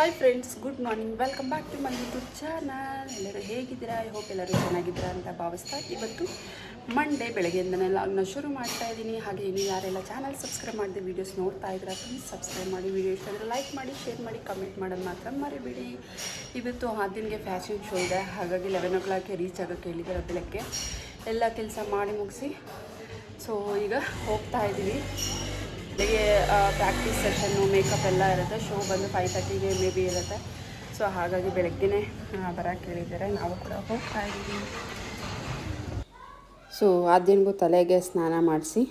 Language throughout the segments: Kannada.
Hi friends good morning welcome back to my YouTube channel ಎಲ್ಲರೂ ಹೇಗಿದ್ದೀರಾ? ಐ ಹೋಪ್ ಎಲ್ಲರೂ ಚೆನ್ನಾಗಿದ್ದೀರಾ ಅಂತ ಭಾವಿಸ್ತಾ ಇವತ್ತು ಮಂಡೇ ಬೆಳಗ್ಗೆಯಿಂದನೇ ಲಾಗ್ನ ಶುರು ಮಾಡ್ತಾ ಇದ್ದೀನಿ. ಹಾಗೆ ಇನ್ನು ಯಾರೆಲ್ಲ ಚಾನಲ್ ಸಬ್ಸ್ಕ್ರೈಬ್ ಮಾಡಿದೆ ವೀಡಿಯೋಸ್ ನೋಡ್ತಾ ಇದ್ದೀರಾ ಪ್ಲೀಸ್ ಸಬ್ಸ್ಕ್ರೈಬ್ ಮಾಡಿ. ವೀಡಿಯೋ ಇಷ್ಟ ಲೈಕ್ ಮಾಡಿ ಶೇರ್ ಮಾಡಿ ಕಮೆಂಟ್ ಮಾಡೋದು ಮಾತ್ರ ಮರಿಬೇಡಿ. ಇವತ್ತು ಹದಿನಗೆ ಫ್ಯಾಷನ್ ಶೋ ಇದೆ. ಹಾಗಾಗಿ ಲೆವೆನ್ ಓ ಕ್ಲಾಕ್ಗೆ ರೀಚ್ ಆಗೋಕ್ಕೆ ಹೇಳಿದ್ದಾರೆ ಬೆಳಗ್ಗೆ? ಎಲ್ಲ ಕೆಲಸ ಮಾಡಿ ಮುಗಿಸಿ. ಸೊ ಈಗ ಹೋಗ್ತಾ ಇದ್ದೀವಿ. ಬೆಳಿಗ್ಗೆ ಪ್ರಾಕ್ಟೀಸ್ ಸೆಷನ್ನು ಮೇಕಪ್ ಎಲ್ಲ ಇರುತ್ತೆ. ಶೋ ಬಂದು ಫೈವ್ ತರ್ಟಿಗೆ ಮೇ ಬಿ ಇರುತ್ತೆ. ಸೊ ಹಾಗಾಗಿ ಬೆಳಗ್ಗೆನೇ ಬರೋಕ್ಕೆ ಹೇಳಿದ್ದಾರೆ. ನಾವು ಕೂಡ ಹೋಗ್ತಾ ಇದ್ದೀವಿ. ಸೊ ದಿನಗೂ ತಲೆಗೆ ಸ್ನಾನ ಮಾಡಿಸಿ.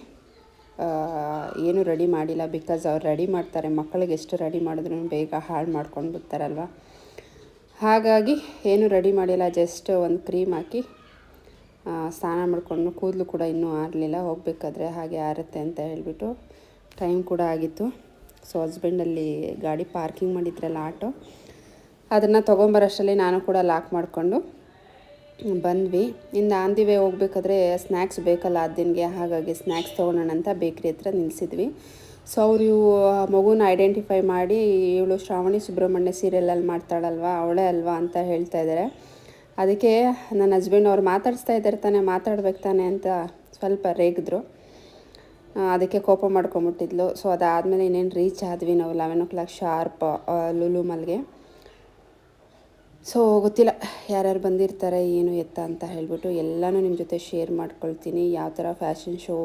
ಏನು ರೆಡಿ ಮಾಡಿಲ್ಲ. ಬಿಕಾಸ್ ಅವ್ರು ರೆಡಿ ಮಾಡ್ತಾರೆ. ಮಕ್ಕಳಿಗೆ ಎಷ್ಟು ರೆಡಿ ಮಾಡಿದ್ರು ಬೇಗ ಹಾಳು ಮಾಡ್ಕೊಂಡು ಬಿಡ್ತಾರಲ್ವ? ಹಾಗಾಗಿ ಏನು ರೆಡಿ ಮಾಡಿಲ್ಲ. ಜಸ್ಟ್ ಒಂದು ಕ್ರೀಮ್ ಹಾಕಿ ಸ್ನಾನ ಮಾಡಿಕೊಂಡು ಕೂದಲು ಕೂಡ ಇನ್ನೂ ಆರಲಿಲ್ಲ. ಹೋಗಬೇಕಾದ್ರೆ ಹಾಗೆ ಆರುತ್ತೆ ಅಂತ ಹೇಳಿಬಿಟ್ಟು ಟೈಮ್ ಕೂಡ ಆಗಿತ್ತು. ಸೊ ಹಸ್ಬೆಂಡಲ್ಲಿ ಗಾಡಿ ಪಾರ್ಕಿಂಗ್ ಮಾಡಿದ್ರಲ್ಲ ಆಟೋ. ಅದನ್ನು ತೊಗೊಂಬರೋಷ್ಟರಲ್ಲಿ ನಾನು ಕೂಡ ಲಾಕ್ ಮಾಡಿಕೊಂಡು ಬಂದ್ವಿ. ಇನ್ನು ಆನ್ ದಿ ವೇ ಹೋಗ್ಬೇಕಾದ್ರೆ ಸ್ನ್ಯಾಕ್ಸ್ ಬೇಕಲ್ಲ ಅದಿನ್ಗೆ ಹಾಗಾಗಿ ಸ್ನ್ಯಾಕ್ಸ್ ತೊಗೊಳೋಣ ಅಂತ ಬೇಕ್ರಿ ಹತ್ರ ನಿಲ್ಲಿಸಿದ್ವಿ ಸೊ ಅವರು ಮಗುನ ಐಡೆಂಟಿಫೈ ಮಾಡಿ ಇವಳು ಶ್ರಾವಣಿ ಸುಬ್ರಹ್ಮಣ್ಯ ಸೀರಿಯಲಲ್ಲಿ ಮಾಡ್ತಾಳಲ್ವಾ ಅವಳೇ ಅಲ್ವಾ? ಅಂತ ಹೇಳ್ತಾ ಇದ್ದಾರೆ ಅದಕ್ಕೆ ನನ್ನ ಹಸ್ಬೆಂಡ್ ಅವ್ರು ಮಾತಾಡಿಸ್ತಾ ಇದ್ದಾರೆ ತಾನೆ ಮಾತಾಡ್ಬೇಕು ತಾನೆ ಅಂತ ಸ್ವಲ್ಪ ರೇಗಿದ್ರು. ಆ, ಅದಕ್ಕೆ ಕೋಪ ಮಾಡ್ಕೊಂಬಿಟ್ಟಿದ್ಲು. ಸೊ ಅದಾದಮೇಲೆ ಇನ್ನೇನು ರೀಚ್ ಆದ್ವಿ ನಾವು. Eleven o'clock sharp Lulu ಮಲ್ಗೆ. ಸೊ ಗೊತ್ತಿಲ್ಲ. ಯಾರ್ಯಾರು ಬಂದಿರ್ತಾರೆ, ಏನು ಎತ್ತ ಅಂತ ಹೇಳ್ಬಿಟ್ಟು ಎಲ್ಲನೂ ನಿಮ್ಮ ಜೊತೆ ಶೇರ್ ಮಾಡ್ಕೊಳ್ತೀನಿ. ಯಾವ ಥರ ಫ್ಯಾಷನ್ ಶೋ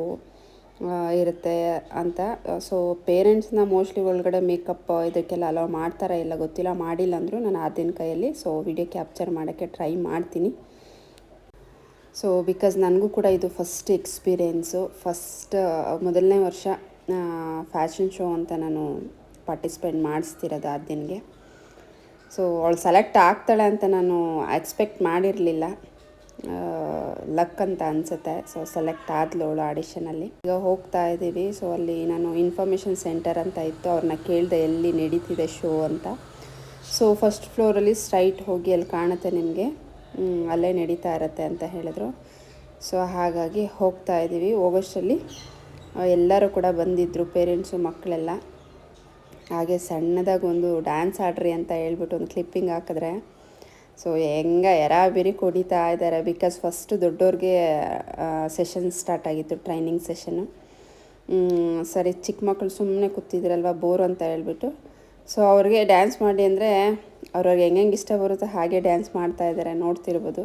ಇರುತ್ತೆ ಅಂತ. ಸೊ ಪೇರೆಂಟ್ಸ್ನ ಮೋಸ್ಟ್ಲಿ ಒಳಗಡೆ ಮೇಕಪ್ ಇದಕ್ಕೆಲ್ಲ ಅಲೋ ಮಾಡ್ತಾರಾ ಇಲ್ಲ ಗೊತ್ತಿಲ್ಲ. ಮಾಡಿಲ್ಲ ಅಂದರೂ ನಾನು ಆದಿನ ಕೈಯಲ್ಲಿ. ಸೊ ವಿಡಿಯೋ ಕ್ಯಾಪ್ಚರ್ ಮಾಡೋಕ್ಕೆ ಟ್ರೈ ಮಾಡ್ತೀನಿ. ಸೊ ಬಿಕಾಸ್ ನನಗೂ ಕೂಡ ಇದು ಫಸ್ಟ್ ಎಕ್ಸ್ಪೀರಿಯೆನ್ಸು ಫಸ್ಟ್ ಮೊದಲನೇ ವರ್ಷ ಫ್ಯಾಷನ್ ಶೋ ಅಂತ ನಾನು ಪಾರ್ಟಿಸಿಪೇಟ್ ಮಾಡಿಸ್ತಿರೋದು ಆ ದಿನಗೆ ಸೊ ಅವಳು ಸೆಲೆಕ್ಟ್ ಆಗ್ತಾಳೆ ಅಂತ ನಾನು ಎಕ್ಸ್ಪೆಕ್ಟ್ ಮಾಡಿರಲಿಲ್ಲ. ಲಕ್ ಅಂತ ಅನಿಸುತ್ತೆ. ಸೊ ಸೆಲೆಕ್ಟ್ ಆದ್ಲು ಅವಳು ಆಡಿಷನಲ್ಲಿ ಈಗ ಹೋಗ್ತಾ ಇದ್ದೀವಿ. ಸೊ ಅಲ್ಲಿ ನಾನು ಇನ್ಫಾರ್ಮೇಷನ್ ಸೆಂಟರ್ ಅಂತ ಇತ್ತು. ಅವ್ರನ್ನ ಕೇಳಿದೆ ಎಲ್ಲಿ ನಡೀತಿದೆ ಶೋ ಅಂತ. ಸೊ ಫಸ್ಟ್ ಫ್ಲೋರಲ್ಲಿ ಸ್ಟ್ರೈಟ್ ಹೋಗಿ ಅಲ್ಲಿ ಕಾಣುತ್ತೆ ನಿಮಗೆ. ಅಲ್ಲೇ ನಡೀತಾ ಇರತ್ತೆ ಅಂತ ಹೇಳಿದ್ರು. ಸೊ ಹಾಗಾಗಿ ಹೋಗ್ತಾ ಇದ್ದೀವಿ ಹೋಗೋಷ್ಟರಲ್ಲಿ ಎಲ್ಲರೂ ಕೂಡ ಬಂದಿದ್ದರು ಪೇರೆಂಟ್ಸು ಮಕ್ಕಳೆಲ್ಲ. ಹಾಗೆ ಸಣ್ಣದಾಗಿ ಒಂದು ಡ್ಯಾನ್ಸ್ ಆಡ್ರಿ ಅಂತ ಹೇಳ್ಬಿಟ್ಟು ಒಂದು ಕ್ಲಿಪ್ಪಿಂಗ್ ಹಾಕಿದ್ರೆ. ಸೊ ಹೆಂಗೆ ಎರಾಬಿರಿ ಕುಡಿತಾ ಇದ್ದಾರೆ ಬಿಕಾಸ್ ಫಸ್ಟ್ ದೊಡ್ಡವ್ರಿಗೆ ಸೆಷನ್ ಸ್ಟಾರ್ಟ್ ಆಗಿತ್ತು ಟ್ರೈನಿಂಗ್ ಸೆಷನ್ನು ಸರಿ, ಚಿಕ್ಕ ಮಕ್ಕಳು ಸುಮ್ಮನೆ ಕೂತಿದ್ರಲ್ವ ಬೋರ್ ಅಂತ ಹೇಳ್ಬಿಟ್ಟು. ಸೊ ಅವ್ರಿಗೆ ಡ್ಯಾನ್ಸ್ ಮಾಡಿ ಅಂದರೆ ಅವ್ರಿಗೆ ಹೆಂಗೆ ಇಷ್ಟ ಬರುತ್ತೋ ಹಾಗೆ ಡ್ಯಾನ್ಸ್ ಮಾಡ್ತಾ ಇದ್ದಾರೆ, ನೋಡ್ತಿರ್ಬೋದು.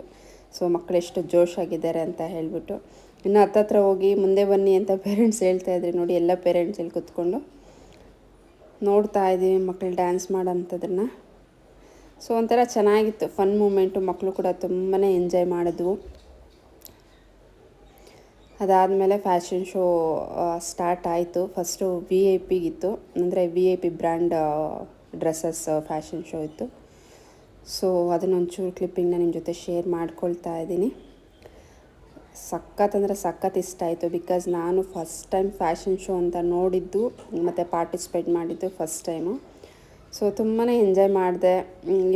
ಸೊ ಮಕ್ಕಳು ಎಷ್ಟು ಜೋಶ್ ಆಗಿದ್ದಾರೆ ಅಂತ ಹೇಳಿಬಿಟ್ಟು. ಇನ್ನು ಹತ್ತತ್ರ ಹೋಗಿ ಮುಂದೆ ಬನ್ನಿ ಅಂತ ಪೇರೆಂಟ್ಸ್ ಹೇಳ್ತಾ ಇದ್ರಿ. ನೋಡಿ, ಎಲ್ಲ ಪೇರೆಂಟ್ಸ್ ಇಲ್ಲಿ ಕೂತ್ಕೊಂಡು ನೋಡ್ತಾ ಇದ್ದೀವಿ ಮಕ್ಕಳು ಡ್ಯಾನ್ಸ್ ಮಾಡೋಂಥದ್ದನ್ನು ಸೊ ಒಂಥರ ಚೆನ್ನಾಗಿತ್ತು. ಫನ್ ಮೂಮೆಂಟು ಮಕ್ಕಳು ಕೂಡ ತುಂಬಾ ಎಂಜಾಯ್ ಮಾಡಿದ್ವು. ಅದಾದಮೇಲೆ ಫ್ಯಾಷನ್ ಶೋ ಸ್ಟಾರ್ಟ್ ಆಯಿತು. ಫಸ್ಟು ವಿ ಐ ಪಿಗಿತ್ತು ಅಂದರೆ V I P brand dresses fashion show ಇತ್ತು. ಸೊ ಅದನ್ನೊಂಚೂರು ಕ್ಲಿಪ್ಪಿಂಗ್ನ ನಿಮ್ಮ ಜೊತೆ ಶೇರ್ ಮಾಡ್ಕೊಳ್ತಾ ಇದ್ದೀನಿ. ಸಖತ್ ಅಂದರೆ ಸಖತ್ ಇಷ್ಟ ಆಯಿತು ಬಿಕಾಸ್ ನಾನು ಫಸ್ಟ್ ಟೈಮ್ ಫ್ಯಾಷನ್ ಶೋ ಅಂತ ನೋಡಿದ್ದು, ಮತ್ತು ಪಾರ್ಟಿಸಿಪೇಟ್ ಮಾಡಿದ್ದು ಫಸ್ಟ್ ಟೈಮು ಸೊ ತುಂಬಾ ಎಂಜಾಯ್ ಮಾಡಿದೆ.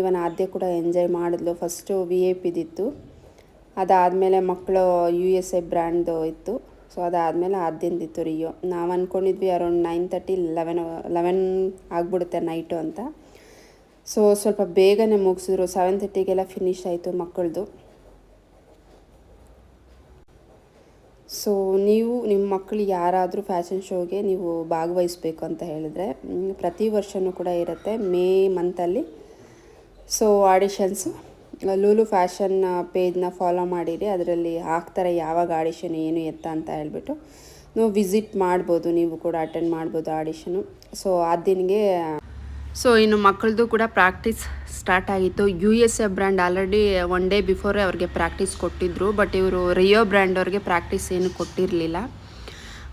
ಇವನ್ ಆದ್ಯ ಕೂಡ ಎಂಜಾಯ್ ಮಾಡಿದ್ಲು. ಫಸ್ಟು ವಿ ಎ ಪಿದಿತ್ತು ಅದಾದಮೇಲೆ ಮಕ್ಕಳು ಯು ಎಸ್ ಎ ಬ್ರ್ಯಾಂಡ್ದು ಇತ್ತು. ಸೊ ಅದಾದಮೇಲೆ ಆದ್ಯಂದಿತ್ತು ರಿಯೋ ನಾವು ಅಂದ್ಕೊಂಡಿದ್ವಿ around nine thirty eleven eleven ಆಗಿಬಿಡುತ್ತೆ ನೈಟು ಅಂತ. ಸೊ ಸ್ವಲ್ಪ ಬೇಗನೆ ಮುಗಿಸಿದ್ರು. ಸೆವೆನ್ ತರ್ಟಿಗೆಲ್ಲ ಫಿನಿಶ್ ಆಯಿತು ಮಕ್ಕಳದು. ಸೊ ನೀವು ನಿಮ್ಮ ಮಕ್ಕಳು ಯಾರಾದರೂ ಫ್ಯಾಷನ್ ಶೋಗೆ ನೀವು ಭಾಗವಹಿಸ್ಬೇಕು ಅಂತ ಹೇಳಿದ್ರೆ ಪ್ರತಿ ವರ್ಷವೂ ಕೂಡ ಇರುತ್ತೆ ಮೇ ಮಂತಲ್ಲಿ ಸೊ ಆಡಿಷನ್ಸು ಲೂಲು ಫ್ಯಾಷನ್ ಪೇಜ್ನ ಫಾಲೋ ಮಾಡಿರಿ. ಅದರಲ್ಲಿ ಹಾಕ್ತಾರೆ ಯಾವಾಗ ಆಡಿಷನ್ ಏನು ಎತ್ತ ಅಂತ ಹೇಳ್ಬಿಟ್ಟು. ನೀವು ವಿಸಿಟ್ ಮಾಡ್ಬೋದು, ನೀವು ಕೂಡ ಅಟೆಂಡ್ ಮಾಡ್ಬೋದು ಆಡಿಷನು ಸೊ ಆದಿನಿಗೆ ಸೊ ಇನ್ನು ಮಕ್ಕಳದು ಕೂಡ ಪ್ರಾಕ್ಟೀಸ್ ಸ್ಟಾರ್ಟ್ ಆಗಿತ್ತು. U S A brand already one day before ಅವ್ರಿಗೆ ಪ್ರಾಕ್ಟೀಸ್ ಕೊಟ್ಟಿದ್ದರು ಬಟ್ ಇವರು ರಿಯೋ ಬ್ರ್ಯಾಂಡ್ ಅವ್ರಿಗೆ ಪ್ರಾಕ್ಟೀಸ್ ಏನು ಕೊಟ್ಟಿರಲಿಲ್ಲ.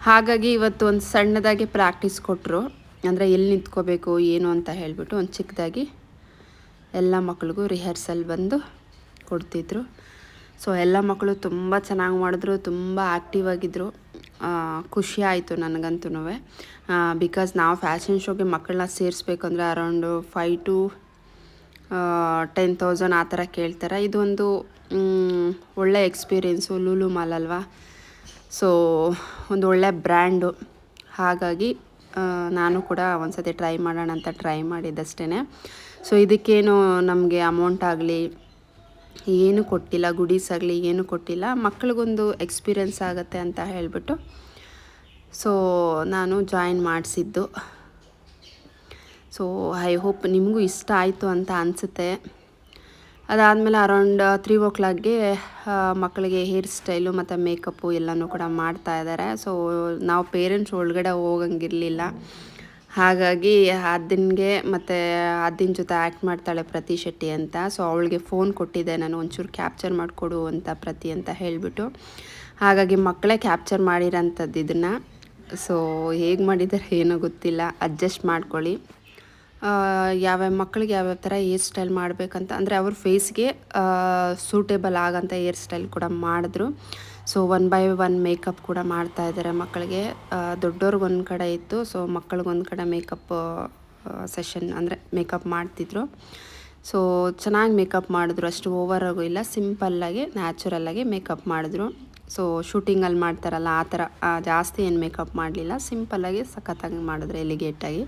ಹಾಗಾಗಿ ಇವತ್ತು ಒಂದು ಸಣ್ಣದಾಗಿ ಪ್ರಾಕ್ಟೀಸ್ ಕೊಟ್ಟರು ಅಂದರೆ ಎಲ್ಲಿ ನಿಂತ್ಕೋಬೇಕು, ಏನು ಅಂತ ಹೇಳಿಬಿಟ್ಟು ಒಂದು ಚಿಕ್ಕದಾಗಿ ಎಲ್ಲ ಮಕ್ಕಳಿಗೂ ರಿಹರ್ಸಲ್ ಬಂದು ಕೊಡ್ತಿದ್ರು. ಸೊ ಎಲ್ಲ ಮಕ್ಕಳು ತುಂಬ ಚೆನ್ನಾಗಿ ಮಾಡಿದ್ರು, ತುಂಬ ಆ್ಯಕ್ಟಿವ್ ಆಗಿದ್ದರು ಖುಷಿ ಆಯಿತು ನನಗಂತೂ ಬಿಕಾಸ್ ನಾವು ಫ್ಯಾಷನ್ ಶೋಗೆ ಮಕ್ಕಳನ್ನ ಸೇರಿಸ್ಬೇಕಂದ್ರೆ around five to ten thousand ಆ ಥರ ಕೇಳ್ತಾರೆ. ಇದೊಂದು ಒಳ್ಳೆ ಎಕ್ಸ್ಪೀರಿಯೆನ್ಸು ಲೂಲು ಮಾಲ್ ಅಲ್ವಾ? ಸೊ ಒಂದು ಒಳ್ಳೆ ಬ್ರ್ಯಾಂಡು ಹಾಗಾಗಿ ನಾನು ಕೂಡ ಒಂದ್ಸತಿ ಟ್ರೈ ಮಾಡೋಣ ಅಂತ ಟ್ರೈ ಮಾಡಿದ್ದಷ್ಟೇ ಸೊ ಇದಕ್ಕೇನು ನಮಗೆ ಅಮೌಂಟ್ ಆಗಲಿ ಏನು ಕೊಟ್ಟಿಲ್ಲ, ಗುಡೀಸ್ ಆಗಲಿ ಏನು ಕೊಟ್ಟಿಲ್ಲ, ಮಕ್ಳಿಗೊಂದು ಎಕ್ಸ್ಪೀರಿಯನ್ಸ್ ಆಗುತ್ತೆ ಅಂತ ಹೇಳಿಬಿಟ್ಟು. ಸೊ ನಾನು ಜಾಯಿನ್ ಮಾಡಿಸಿದ್ದು. ಸೊ ಐ ಹೋಪ್ ನಿಮಗೂ ಇಷ್ಟ ಆಯಿತು ಅಂತ ಅನಿಸುತ್ತೆ. ಅದಾದಮೇಲೆ ಅರೌಂಡ್ ತ್ರೀ ಓ ಕ್ಲಾಕ್ಗೆ ಮಕ್ಕಳಿಗೆ ಹೇರ್ ಸ್ಟೈಲು ಮತ್ತು ಮೇಕಪ್ಪು ಎಲ್ಲನೂ ಕೂಡ ಮಾಡ್ತಾ ಇದ್ದಾರೆ ಸೊ ನಾವು ಪೇರೆಂಟ್ಸ್ ಒಳಗಡೆ ಹೋಗಂಗಿರಲಿಲ್ಲ. ಹಾಗಾಗಿ ಅದನ್ಗೆ ಮತ್ತು ದಿನ ಜೊತೆ ಆ್ಯಕ್ಟ್ ಮಾಡ್ತಾಳೆ ಪ್ರತಿ ಶೆಟ್ಟಿ ಅಂತ. ಸೊ ಅವಳಿಗೆ ಫೋನ್ ಕೊಟ್ಟಿದ್ದೆ ನಾನು, ಒಂಚೂರು ಕ್ಯಾಪ್ಚರ್ ಮಾಡಿಕೊಡು ಅಂತ ಪ್ರತಿ ಅಂತ ಹೇಳಿಬಿಟ್ಟು. ಹಾಗಾಗಿ ಮಕ್ಕಳೇ ಕ್ಯಾಪ್ಚರ್ ಮಾಡಿರೋಂಥದ್ದು ಇದನ್ನು. ಸೊ ಹೇಗೆ ಮಾಡಿದ್ದಾರೆ ಏನೋ ಗೊತ್ತಿಲ್ಲ ಅಡ್ಜಸ್ಟ್ ಮಾಡ್ಕೊಳ್ಳಿ. ಯಾವ್ಯಾವ ಮಕ್ಕಳಿಗೆ ಯಾವ್ಯಾವ ಥರ ಹೇರ್ ಸ್ಟೈಲ್ ಮಾಡಬೇಕಂತ, ಅಂದರೆ ಅವ್ರ ಫೇಸ್ಗೆ ಸೂಟೇಬಲ್ ಆಗೋಂಥ ಹೇರ್ ಸ್ಟೈಲ್ ಕೂಡ ಮಾಡಿದ್ರು. So one by one makeup ಕೂಡ ಮಾಡ್ತಾ ಇದ್ದಾರೆ ಮಕ್ಕಳಿಗೆ. ದೊಡ್ಡವ್ರಿಗೊಂದು ಕಡೆ ಇತ್ತು ಸೊ ಮಕ್ಕಳಿಗೊಂದು ಕಡೆ ಮೇಕಪ್ ಸೆಷನ್ ಅಂದರೆ ಮೇಕಪ್ ಮಾಡ್ತಿದ್ರು. ಸೊ ಚೆನ್ನಾಗಿ ಮೇಕಪ್ ಮಾಡಿದ್ರು, ಅಷ್ಟು ಓವರಾಗೂ ಇಲ್ಲ ಸಿಂಪಲ್ಲಾಗಿ ನ್ಯಾಚುರಲ್ಲಾಗಿ ಮೇಕಪ್ ಮಾಡಿದ್ರು. ಸೊ ಶೂಟಿಂಗಲ್ಲಿ ಮಾಡ್ತಾರಲ್ಲ, ಆ ಥರ ಜಾಸ್ತಿ ಏನು ಮೇಕಪ್ ಮಾಡಲಿಲ್ಲ ಸಿಂಪಲ್ಲಾಗಿ ಸಖತ್ತಾಗಿ ಮಾಡಿದ್ರು ಎಲಿಗೇಟಾಗಿ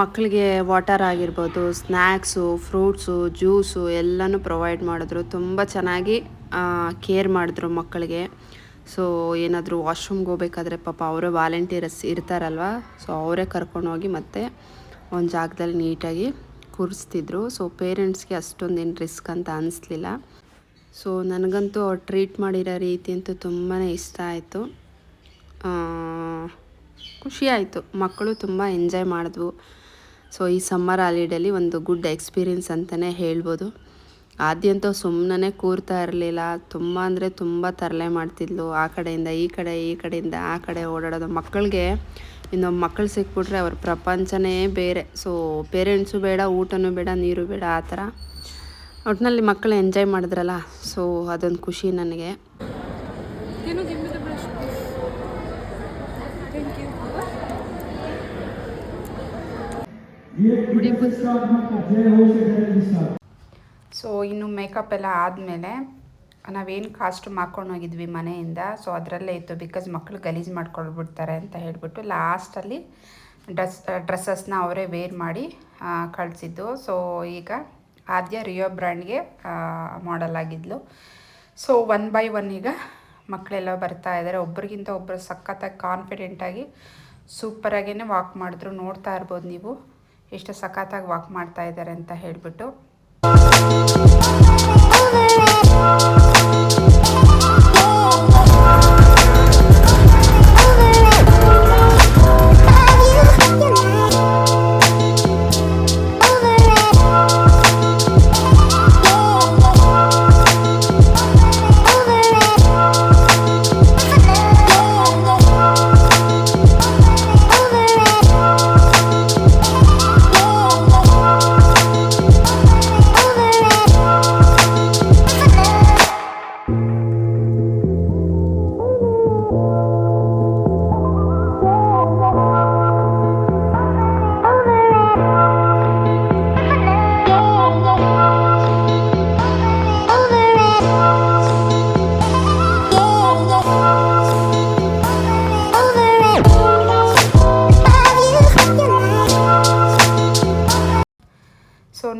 ಮಕ್ಕಳಿಗೆ ವಾಟರ್ ಆಗಿರ್ಬೋದು ಸ್ನ್ಯಾಕ್ಸು ಫ್ರೂಟ್ಸು, ಜ್ಯೂಸು ಎಲ್ಲನೂ ಪ್ರೊವೈಡ್ ಮಾಡಿದ್ರು. ತುಂಬ ಚೆನ್ನಾಗಿ ಕೇರ್ ಮಾಡಿದ್ರು ಮಕ್ಕಳಿಗೆ. ಸೊ ಏನಾದರೂ ವಾಶ್ರೂಮ್ಗೆ ಹೋಗ್ಬೇಕಾದ್ರೆ ಪಾಪ ಅವರೇ ವಾಲಂಟಿಯರ್ಸ್ ಇರ್ತಾರಲ್ವ? ಸೊ ಅವರೇ ಕರ್ಕೊಂಡೋಗಿ ಮತ್ತೆ ಒಂದು ಜಾಗದಲ್ಲಿ ನೀಟಾಗಿ ಕೂರಿಸ್ತಿದ್ರು. ಸೊ ಪೇರೆಂಟ್ಸ್ಗೆ ಅಷ್ಟೊಂದೇನು ರಿಸ್ಕ್ ಅಂತ ಅನಿಸ್ಲಿಲ್ಲ. ಸೊ ನನಗಂತೂ ಅವ್ರು ಟ್ರೀಟ್ ಮಾಡಿರೋ ರೀತಿ ಅಂತೂ ತುಂಬಾ ಇಷ್ಟ ಆಯಿತು. ಖುಷಿ ಆಯಿತು. ಮಕ್ಕಳು ತುಂಬ ಎಂಜಾಯ್ ಮಾಡಿದ್ವು. ಸೊ ಈ ಸಮ್ಮರ್ ಹಾಲಿಡೇಲಿ ಒಂದು ಗುಡ್ ಎಕ್ಸ್ಪೀರಿಯನ್ಸ್ ಅಂತಲೇ ಹೇಳ್ಬೋದು. ಆದ್ಯಂತ ಸುಮ್ಮನೆ ಕೂರ್ತಾ ಇರಲಿಲ್ಲ. ತುಂಬ ಅಂದರೆ ತುಂಬ ತರಲೆ ಮಾಡ್ತಿದ್ಲು. ಆ ಕಡೆಯಿಂದ ಈ ಕಡೆ, ಈ ಕಡೆಯಿಂದ ಆ ಕಡೆ ಓಡಾಡೋದು. ಮಕ್ಕಳಿಗೆ ಇನ್ನೊಬ್ಬ ಮಕ್ಕಳು ಸಿಕ್ಬಿಟ್ರೆ ಅವ್ರ ಪ್ರಪಂಚನೇ ಬೇರೆ. ಸೊ ಪೇರೆಂಟ್ಸು ಬೇಡ, ಊಟನೂ ಬೇಡ, ನೀರು ಬೇಡ, ಆ ಥರ. ಒಟ್ಟಿನಲ್ಲಿ ಮಕ್ಕಳು ಎಂಜಾಯ್ ಮಾಡಿದ್ರಲ್ಲ. ಸೊ ಅದೊಂದು ಖುಷಿ ನನಗೆ. ಸೊ ಇನ್ನು ಮೇಕಪ್ ಎಲ್ಲ ಆದಮೇಲೆ ನಾವೇನು ಕಾಸ್ಟ್ಯೂಮ್ ಹಾಕೊಂಡು ಹೋಗಿದ್ವಿ ಮನೆಯಿಂದ ಸೊ ಅದರಲ್ಲೇ ಇತ್ತು ಬಿಕಾಸ್ ಮಕ್ಕಳು ಗಲೀಜು ಮಾಡ್ಕೊಳ್ಬಿಡ್ತಾರೆ ಅಂತ ಹೇಳಿಬಿಟ್ಟು ಲಾಸ್ಟಲ್ಲಿ ಡ್ರೆಸ್ ಡ್ರೆಸ್ಸಸ್ನ ಅವರೇ ವೇರ್ ಮಾಡಿ ಕಳಿಸಿದ್ದು. ಸೊ ಈಗ ಆದ್ಯ ರಿಯೋ ಬ್ರ್ಯಾಂಡ್ಗೆ ಮಾಡೆಲ್ ಆಗಿದ್ಲು. ಸೊ ಒನ್ ಬೈ ಒನ್ ಈಗ ಮಕ್ಕಳೆಲ್ಲ ಬರ್ತಾ ಇದ್ದಾರೆ ಒಬ್ರಿಗಿಂತ ಒಬ್ಬರು ಸಖತ್ತಾಗಿ ಕಾನ್ಫಿಡೆಂಟಾಗಿ ಸೂಪರಾಗೇ ವಾಕ್ ಮಾಡಿದ್ರು. ನೋಡ್ತಾ ಇರ್ಬೋದು ನೀವು. ಎಷ್ಟು ಸಖತ್ತಾಗಿ ವಾಕ್ ಮಾಡ್ತಾ ಇದ್ದಾರೆ ಅಂತ ಹೇಳಿಬಿಟ್ಟು.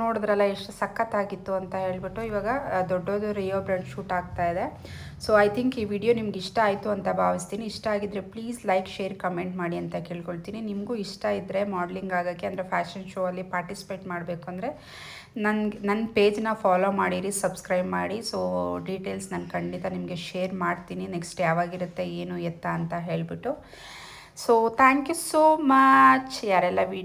ನೋಡಿದ್ರಲ್ಲ ಎಷ್ಟು ಸಖತ್ತಾಗಿತ್ತು ಅಂತ ಹೇಳ್ಬಿಟ್ಟು ಇವಾಗ ದೊಡ್ಡದು ರಿಯೋ ಬ್ರ್ಯಾಂಡ್ ಶೂಟ್ ಆಗ್ತಾ ಇದೆ. ಸೊ ಐ ಥಿಂಕ್ ಈ ವಿಡಿಯೋ ನಿಮ್ಗೆ ಇಷ್ಟ ಆಯಿತು ಅಂತ ಭಾವಿಸ್ತೀನಿ. ಇಷ್ಟ ಆಗಿದ್ರೆ ಪ್ಲೀಸ್ ಲೈಕ್ ಶೇರ್ ಕಮೆಂಟ್ ಮಾಡಿ ಅಂತ ಕೇಳ್ಕೊಳ್ತೀನಿ. ನಿಮಗೂ ಇಷ್ಟ ಇದ್ದರೆ ಮಾಡ್ಲಿಂಗ್ ಆಗೋಕ್ಕೆ ಅಂದರೆ ಫ್ಯಾಷನ್ ಶೋ ಅಲ್ಲಿ ಪಾರ್ಟಿಸಿಪೇಟ್ ಮಾಡಬೇಕು ಅಂದರೆ ನನ್ಗೆ ನನ್ನ ಪೇಜ್ನ ಫಾಲೋ ಮಾಡಿರಿ ಸಬ್ಸ್ಕ್ರೈಬ್ ಮಾಡಿ. ಸೊ ಡೀಟೇಲ್ಸ್ ನಾನು ಖಂಡಿತ ನಿಮಗೆ ಶೇರ್ ಮಾಡ್ತೀನಿ. ನೆಕ್ಸ್ಟ್ ಯಾವಾಗಿರುತ್ತೆ, ಏನು ಎತ್ತ ಅಂತ ಹೇಳಿಬಿಟ್ಟು. So thank you so much ಯಾರೆಲ್ಲ ವಿಡಿಯೋ